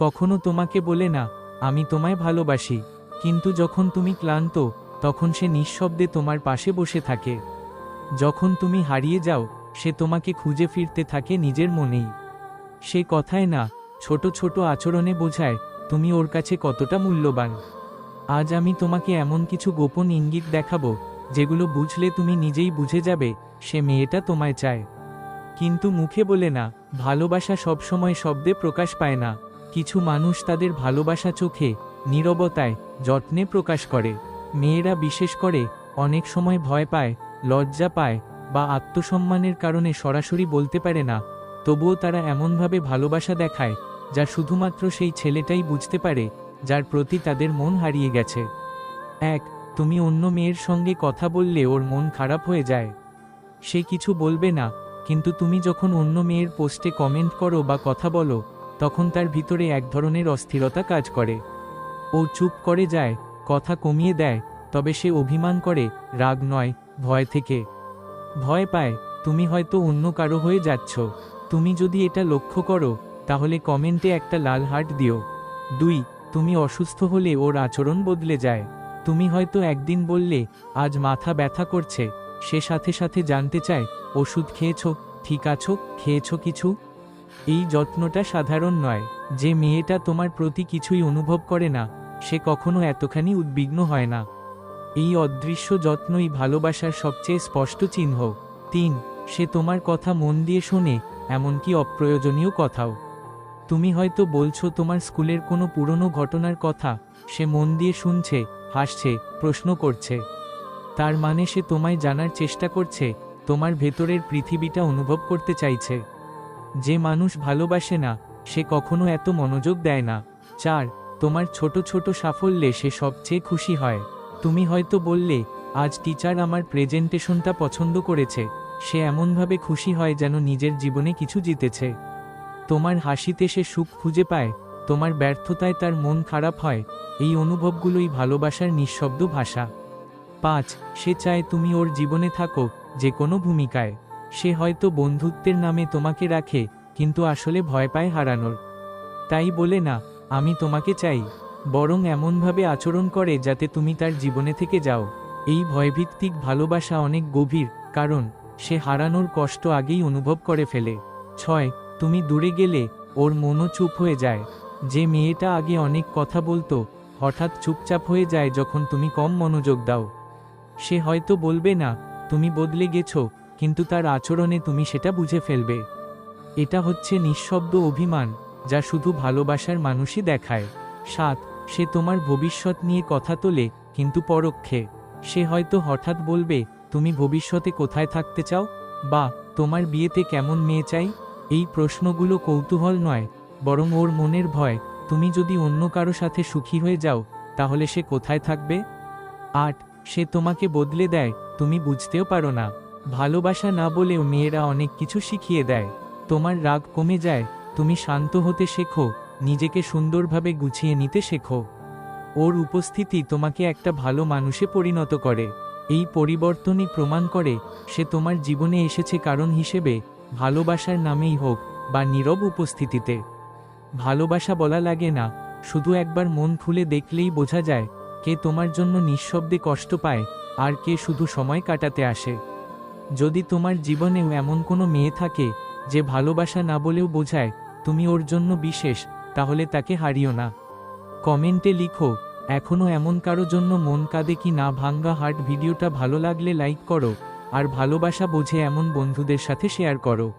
কখনো তোমাকে বলে না, আমি তোমায় ভালোবাসি, কিন্তু যখন তুমি ক্লান্ত, তখন সে নিঃশব্দে তোমার পাশে বসে থাকে। যখন তুমি হারিয়ে যাও, সে তোমাকে খুঁজে ফিরতে থাকে নিজের মনেই। সে কথায় না, ছোট ছোট আচরণে বোঝায়, তুমি ওর কাছে কতটা মূল্যবান। আজ আমি তোমাকে এমন কিছু গোপন ইঙ্গিত দেখাবো, যেগুলো বুঝলে তুমি নিজেই বুঝে যাবে, সে মেয়েটা তোমায় চায়। কিন্তু মুখে বলে না, ভালোবাসা সবসময় শব্দে প্রকাশ পায় না। কিছু মানুষ তাদের ভালোবাসা চোখে, নীরবতায়, যত্নে প্রকাশ করে। মেয়েরা বিশেষ করে, অনেক সময় ভয় পায়, লজ্জা পায়, বা আত্মসম্মানের কারণে সরাসরি বলতে পারে না। তবুও তারা এমনভাবে ভালোবাসা দেখায়, যা শুধুমাত্র সেই ছেলেটাই বুঝতে পারে, যার প্রতি তাদের মন হারিয়ে গেছে। এক, তুমি অন্য মেয়ের সঙ্গে কথা বললে ওর মন খারাপ হয়ে যায়। সে কিছু বলবে না, কিন্তু তুমি যখন অন্য মেয়ের পোস্টে কমেন্ট করো বা কথা বলো তখন তার ভিতরে এক ধরনের অস্থিরতা কাজ করে। ও চুপ করে যায়, কথা কমিয়ে দেয়, তবে সে অভিমান করে, রাগ নয়, ভয় থেকে। ভয় পায়, তুমি হয়তো অন্য কারও হয়ে যাচ্ছ। তুমি যদি এটা লক্ষ্য করো, তাহলে কমেন্টে একটা লাল হার্ট দিও। দুই, তুমি অসুস্থ হলে ওর আচরণ বদলে যায়। তুমি হয়তো একদিন বললে, আজ মাথা ব্যথা করছে। সে সাথে সাথে জানতে চায়, ওষুধ খেয়েছ, ঠিক আছো, খেয়েছ কিছু? এই যত্নটা সাধারণ নয়, যে মেয়েটা তোমার প্রতি কিছুই অনুভব করে না, সে কখনো এতখানি উদ্বিগ্ন হয় না। এই অদৃশ্য যত্নই ভালোবাসার সবচেয়ে স্পষ্ট চিহ্ন। তিন, সে তোমার কথা মন দিয়ে শোনে, এমনকি অপ্রয়োজনীয় কথাও। তুমি হয়তো বলছো তোমার স্কুলের কোনো পুরনো ঘটনার কথা, সে মন দিয়ে শুনছে, হাসছে, প্রশ্ন করছে। তার মানে সে তোমায় জানার চেষ্টা করছে, তোমার ভেতরের পৃথিবীটা অনুভব করতে চাইছে। যে মানুষ ভালোবাসে না, সে কখনো এত মনোযোগ দেয় না। চার, তোমার ছোট ছোট সাফল্যে সে সবচেয়ে খুশি হয়। তুমি হয়তো বললে, আজ টিচার আমার প্রেজেন্টেশনটা পছন্দ করেছে। সে এমনভাবে খুশি হয় যেন নিজের জীবনে কিছু জিতেছে। তোমার হাসিতে সে সুখ খুঁজে পায়, তোমার ব্যর্থতায় তার মন খারাপ হয়। এই অনুভবগুলোই ভালোবাসার নিঃশব্দ ভাষা। পাঁচ, সে চায় তুমি ওর জীবনে থাকো, যে কোনো ভূমিকায়। সে হয়তো বন্ধুত্বের নামে তোমাকে রাখে, কিন্তু আসলে ভয় পায় হারানোর। তাই বলে, না, আমি তোমাকে চাই, বরং এমনভাবে আচরণ করে যাতে তুমি তার জীবনে থেকে যাও। এই ভয়ভিত্তিক ভালোবাসা অনেক গভীর, কারণ সে হারানোর কষ্ট আগেই অনুভব করে ফেলে। ছয়, তুমি দূরে গেলে ওর মনও চুপ হয়ে যায়। যে মেয়েটা আগে অনেক কথা বলতো, হঠাৎ চুপচাপ হয়ে যায় যখন তুমি কম মনোযোগ দাও। সে হয়তো বলবে, না, তুমি বদলে গেছো কিন্তু তার আচরণে তুমি সেটা বুঝে ফেলবে। এটা হচ্ছে নিঃশব্দ অভিমান, যা শুধু ভালোবাসার মানুষই দেখায়। সাত, সে তোমার ভবিষ্যৎ নিয়ে কথা তোলে, কিন্তু পরোক্ষে। সে হয়তো হঠাৎ বলবে, তুমি ভবিষ্যতে কোথায় থাকতে চাও? বা, তোমার বিয়েতে কেমন মেয়ে চাই? এই প্রশ্নগুলো কৌতূহল নয়, বরং ওর মনের ভয়, তুমি যদি অন্য কারও সাথে সুখী হয়ে যাও, তাহলে সে কোথায় থাকবে? আট, সে তোমাকে বদলে দেয়, তুমি বুঝতেও পারো না। ভালোবাসা না বলেও মেয়েরা অনেক কিছু শিখিয়ে দেয়। তোমার রাগ কমে যায়, তুমি শান্ত হতে শেখো, নিজেকে সুন্দরভাবে গুছিয়ে নিতে শেখো। ওর উপস্থিতি তোমাকে একটা ভালো মানুষে পরিণত করে। এই পরিবর্তনই প্রমাণ করে, সে তোমার জীবনে এসেছে কারণ হিসেবে, ভালোবাসার নামেই হোক বা নীরব উপস্থিতিতে। ভালোবাসা বলা লাগে না, শুধু একবার মন খুলে দেখলেই বোঝা যায়, কে তোমার জন্য নিঃশব্দে কষ্ট পায়, আর কে শুধু সময় কাটাতে আসে। যদি তোমার জীবনেও এমন কোনো মেয়ে থাকে যে ভালোবাসা না বলেও বোঝায়, তুমি ওর জন্য বিশেষ, তাহলে তাকে হারিও না। কমেন্টে লিখো এখনও এমন কারও জন্য মন কাঁদে কি না ভাঙ্গা হার্ট ভিডিওটা ভালো লাগলে লাইক করো, আর ভালোবাসা বোঝে এমন বন্ধুদের সাথে শেয়ার করো।